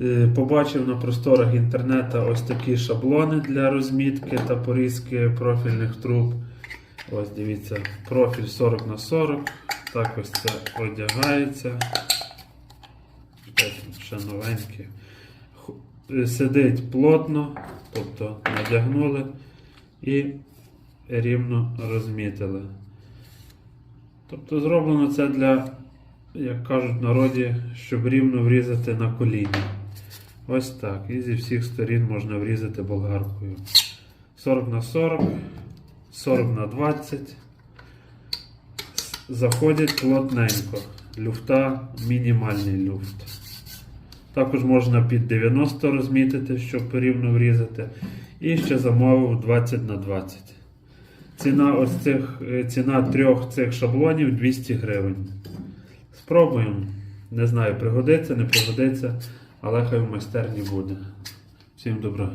Е, Побачив на просторах інтернету ось такі шаблони для розмітки та порізки профільних труб. Ось дивіться, профіль 40 на 40. Так ось це одягається. Ще новеньке. Ху- е, Сидить плотно, тобто надягнули і рівно розмітили. Тобто зроблено це для, як кажуть в народі, щоб рівно врізати на коліні. Ось так. І зі всіх сторін можна врізати болгаркою. 40 на 40, 40 на 20. Заходить плотненько. Люфта мінімальний люфт. Також можна під 90 розмітити, щоб рівно врізати. І ще замовив 20 на 20. Ціна ось цих, е, ціна трьох цих шаблонів 200 гривень. Спробуємо. Не знаю, пригодиться, не пригодиться, але хай в майстерні буде. Всім добра.